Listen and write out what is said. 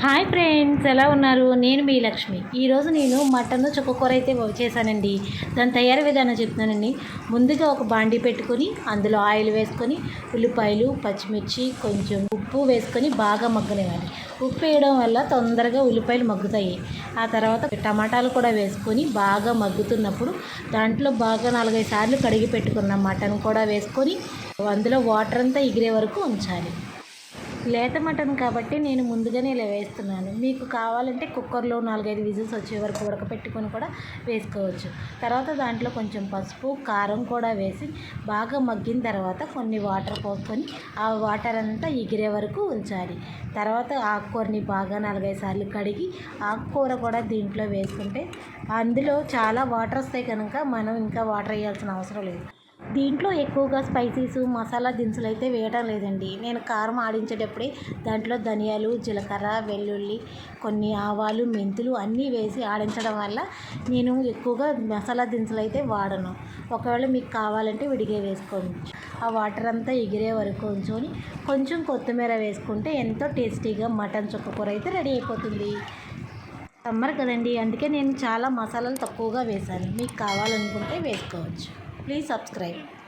Hi friends ఎలా ఉన్నారు? నేను మీ లక్ష్మి. ఈరోజు నేను మటన్ చుక్కకూర అయితే చేశానండి. దాని తయారీ విధానం చెప్తున్నానండి. ముందుగా ఒక బాండి పెట్టుకొని అందులో ఆయిల్ వేసుకొని ఉల్లిపాయలు పచ్చిమిర్చి కొంచెం ఉప్పు వేసుకొని బాగా మగ్గనివ్వాలి. ఉప్పు వేయడం వల్ల తొందరగా ఉల్లిపాయలు మగ్గుతాయి. ఆ తర్వాత టమాటాలు కూడా వేసుకొని బాగా మగ్గుతున్నప్పుడు దాంట్లో బాగా నాలుగైదు సార్లు కడిగి పెట్టుకున్న మటన్ కూడా వేసుకొని అందులో వాటర్ అంతా ఎగిరే వరకు ఉంచాలి. లేత మటన్ కాబట్టి నేను ముందుగానే ఇలా వేస్తున్నాను. మీకు కావాలంటే కుక్కర్లో నాలుగైదు విజిల్స్ వచ్చే వరకు ఉడకపెట్టుకొని కూడా వేసుకోవచ్చు. తర్వాత దాంట్లో కొంచెం పసుపు కారం కూడా వేసి బాగా మగ్గిన తర్వాత కొన్ని వాటర్ పోసుకొని ఆ వాటర్ అంతా ఎగిరే వరకు ఉంచాలి. తర్వాత ఆకుకూరని బాగా నాలుగైదు సార్లు కడిగి ఆకుకూర కూడా దీంట్లో వేసుకుంటే అందులో చాలా వాటర్ వస్తాయి కనుక మనం ఇంకా వాటర్ వేయాల్సిన అవసరం లేదు. దీంట్లో ఎక్కువగా స్పైసీస్ మసాలా దినుసులు అయితే వేయడం లేదండి. నేను కారం ఆడించేటప్పుడే దాంట్లో ధనియాలు జీలకర్ర వెల్లుల్లి కొన్ని ఆవాలు మెంతులు అన్నీ వేసి ఆడించడం వల్ల నేను ఎక్కువగా మసాలా దినుసులు అయితే వాడను. ఒకవేళ మీకు కావాలంటే విడిగే వేసుకోవచ్చు. ఆ వాటర్ అంతా ఎగిరే వరకు ఉంచుకొని కొంచెం కొత్తిమీర వేసుకుంటే ఎంతో టేస్టీగా మటన్ చుక్కకూర అయితే రెడీ అయిపోతుంది. సమ్మర్ కదండి అందుకే నేను చాలా మసాలాలు తక్కువగా వేశాను. మీకు కావాలనుకుంటే వేసుకోవచ్చు. Please subscribe.